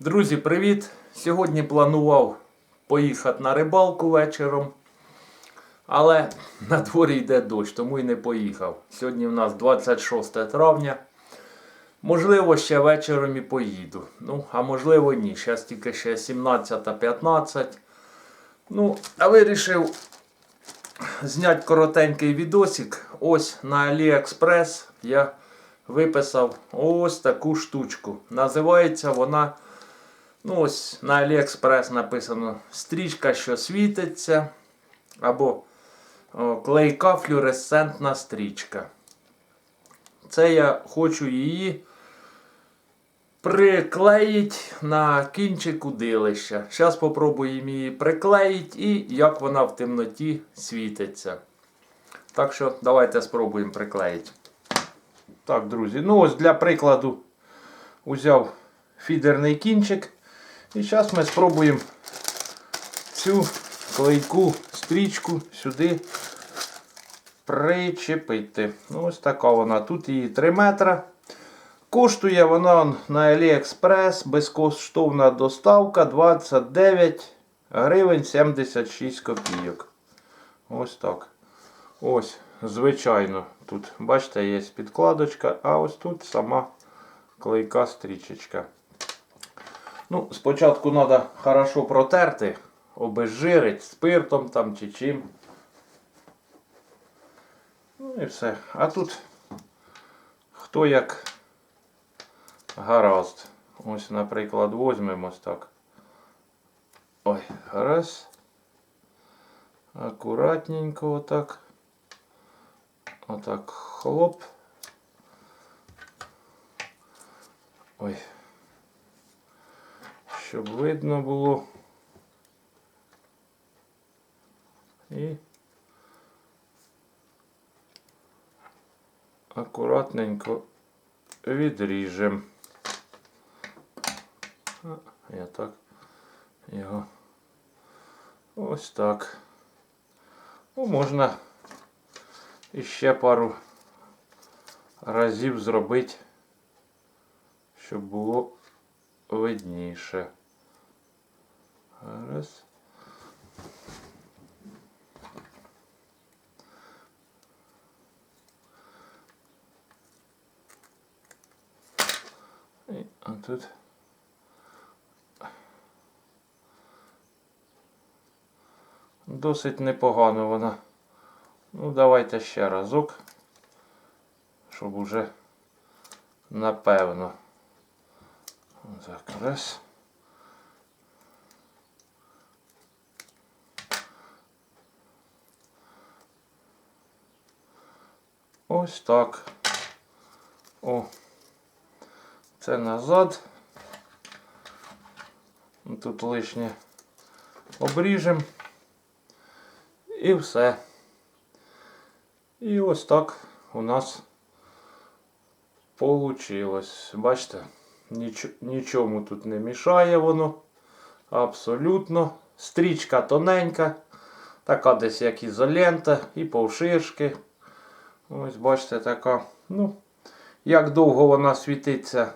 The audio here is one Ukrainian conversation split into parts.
Друзі, привіт! Сьогодні планував поїхати на рибалку вечором. Але на дворі йде дощ, тому і не поїхав. Сьогодні в нас 26 травня. Можливо, ще вечором і поїду. Ну, а можливо, ні. Зараз тільки ще 17.15. Ну, а вирішив зняти коротенький відосик. Ось на AliExpress я виписав ось таку штучку. Називається вона. Ну, ось на AliExpress написано стрічка, що світиться. Або клейка флюоресцентна стрічка. Це я хочу її приклеїти на кінчик удилища. Зараз спробуємо її приклеїти і як вона в темноті світиться. Так що давайте спробуємо приклеїти. Так, друзі, ну ось для прикладу узяв фідерний кінчик. І зараз ми спробуємо цю клейку стрічку сюди причепити. Ну, ось така вона. Тут її 3 метра. Коштує вона на AliExpress безкоштовна доставка 29 гривень 76 копійок. Ось так. Ось, звичайно, тут, бачите, є підкладочка, а ось тут сама клейка стрічечка. Ну, спочатку треба хорошо протерти, обезжирити спиртом там чи чим. Ну і все. А тут хто як гаразд. Ось, наприклад, візьмемо ось так. Ой, раз. Акуратненько отак. Отак хлоп. Ой. Щоб видно було. І акуратненько відріжемо. Я так його ось так. Ну, можна іще пару разів зробити, щоб було видніше. Раз. І а тут. Досить непогано вона. Ну, давайте ще разок, щоб уже напевно. Так, раз. Ось так. О. Це назад. Тут лишнє обріжемо. І все. І ось так у нас получилось. Бачите, ніч, нічому тут не мішає воно. Абсолютно. Стрічка тоненька. Така десь як ізолента і повширшки. Ось бачите, така. Ну, як довго вона світиться,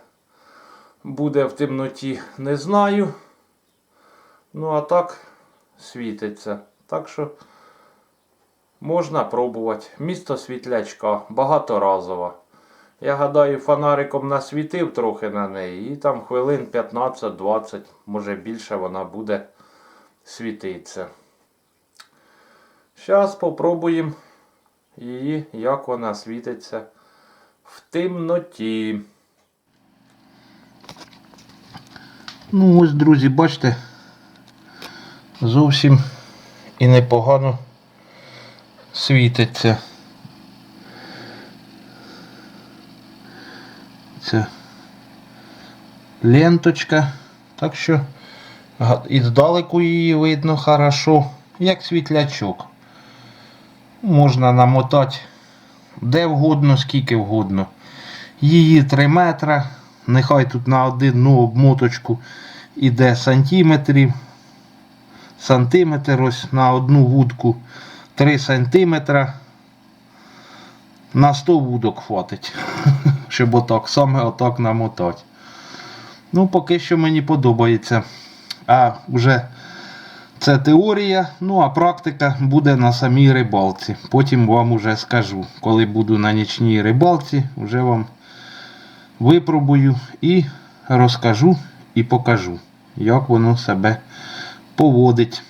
буде в темноті, не знаю. Ну, а так світиться. Так що можна пробувати. Місто світлячка, багаторазова. Я гадаю, фонариком насвітив трохи на неї, і там хвилин 15-20, може більше вона буде світитися. Зараз спробуємо її, як вона світиться в темноті. Ну ось, друзі, бачите, зовсім і непогано світиться. Це ленточка. Так що і здалеку її видно хорошо, як світлячок. Можна намотати де вгодно, скільки вгодно. Її 3 метра. Нехай тут на одну обмоточку іде сантиметрів. Сантиметр ось на одну вудку 3 сантиметра. На 100 вудок хватить, щоб отак, саме отак намотати. Ну, поки що мені подобається. А вже це теорія, ну а практика буде на самій рибалці. Потім вам уже скажу, коли буду на нічній рибалці, вже вам випробую і розкажу і покажу, як воно себе поводить.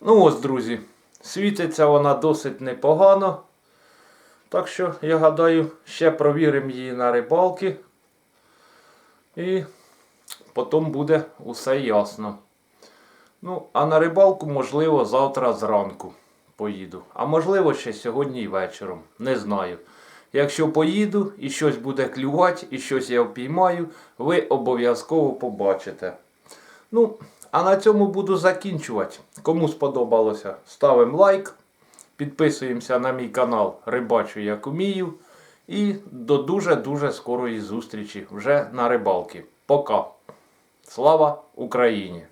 Ну ось, друзі, світиться вона досить непогано. Так що, я гадаю, ще провіримо її на рибалки. І потім буде усе ясно. Ну, а на рибалку, можливо, завтра зранку поїду. А можливо, ще сьогодні і вечором. Не знаю. Якщо поїду і щось буде клювати, і щось я впіймаю, ви обов'язково побачите. Ну, а на цьому буду закінчувати. Кому сподобалося, ставимо лайк, підписуємося на мій канал Рибачу як умію. І до дуже-дуже скорої зустрічі вже на рибалки. Пока. Слава Україні!